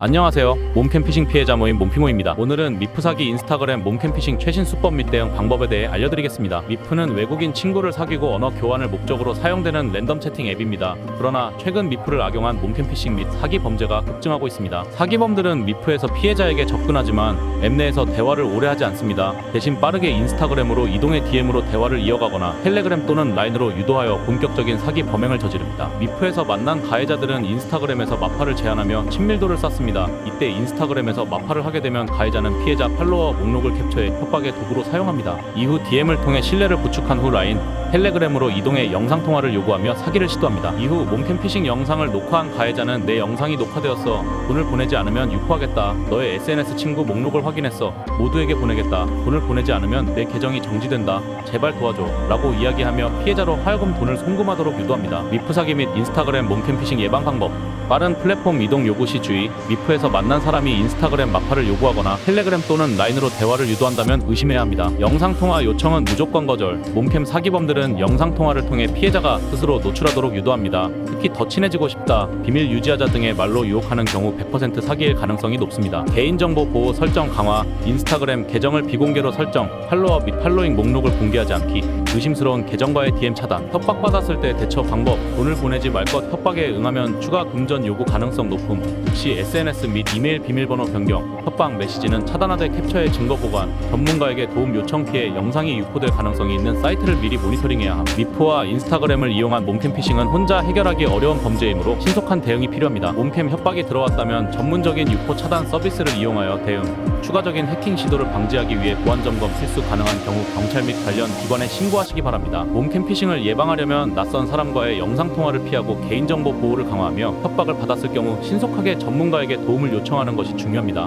안녕하세요. 몸캠 피싱 피해자 모임 몸피모입니다. 오늘은 미프 사기 인스타그램 몸캠 피싱 최신 수법 및 대응 방법에 대해 알려드리겠습니다. 미프는 외국인 친구를 사귀고 언어 교환을 목적으로 사용되는 랜덤 채팅 앱입니다. 그러나 최근 미프를 악용한 몸캠 피싱 및 사기 범죄가 급증하고 있습니다. 사기범들은 미프에서 피해자에게 접근하지만 앱 내에서 대화를 오래 하지 않습니다. 대신 빠르게 인스타그램으로 이동의 DM으로 대화를 이어가거나 텔레그램 또는 라인으로 유도하여 본격적인 사기 범행을 저지릅니다. 미프에서 만난 가해자들은 인스타그램에서 마파를 제안하며 친밀도를 쌓습니다. 이때 인스타그램에서 마파를 하게 되면 가해자는 피해자 팔로워 목록을 캡처해 협박의 도구로 사용합니다. 이후 DM을 통해 신뢰를 구축한 후 라인, 텔레그램으로 이동해 영상 통화를 요구하며 사기를 시도합니다. 이후 몸캠 피싱 영상을 녹화한 가해자는 내 영상이 녹화되었어. 돈을 보내지 않으면 유포하겠다. 너의 SNS 친구 목록을 확인했어. 모두에게 보내겠다. 돈을 보내지 않으면 내 계정이 정지된다. 제발 도와줘. 라고 이야기하며 피해자로 하여금 돈을 송금하도록 유도합니다. 미프 사기 및 인스타그램 몸캠 피싱 예방 방법. 빠른 플랫폼 이동 요구 시 주의. 미프 에서 만난 사람이 인스타그램 마파를 요구하거나 텔레그램 또는 라인으로 대화를 유도한다면 의심해야 합니다. 영상 통화 요청은 무조건 거절. 몸캠 사기범들은 영상 통화를 통해 피해자가 스스로 노출하도록 유도합니다. 특히 더 친해지고 싶다, 비밀 유지하자 등의 말로 유혹하는 경우 100% 사기일 가능성이 높습니다. 개인정보 보호 설정 강화, 인스타그램 계정을 비공개로 설정, 팔로워 및 팔로잉 목록을 공개하지 않기, 의심스러운 계정과의 DM 차단, 협박받았을 때 대처 방법, 돈을 보내지 말 것 협박에 응하면 추가 금전 요구 가능성 높음, 즉시 SNS 및 이메일 비밀번호 변경, 협박 메시지는 차단하되 캡처의 증거 보관, 전문가에게 도움 요청 피해 영상이 유포될 가능성이 있는 사이트를 미리 모니터링해야 함. 미포와 인스타그램을 이용한 몸캠 피싱은 혼자 해결하기 어려운 범죄이므로 신속한 대응이 필요합니다. 몸캠 협박이 들어왔다면 전문적인 유포 차단 서비스를 이용하여 대응, 추가적인 해킹 시도를 방지하기 위해 보안 점검 필수 가능한 경우 경찰 및 관련 기관에 신 고하시기 바랍니다. 몸캠 피싱을 예방하려면 낯선 사람과의 영상 통화를 피하고 개인정보 보호를 강화하며 협박을 받았을 경우 신속하게 전문가에게 도움을 요청하는 것이 중요합니다.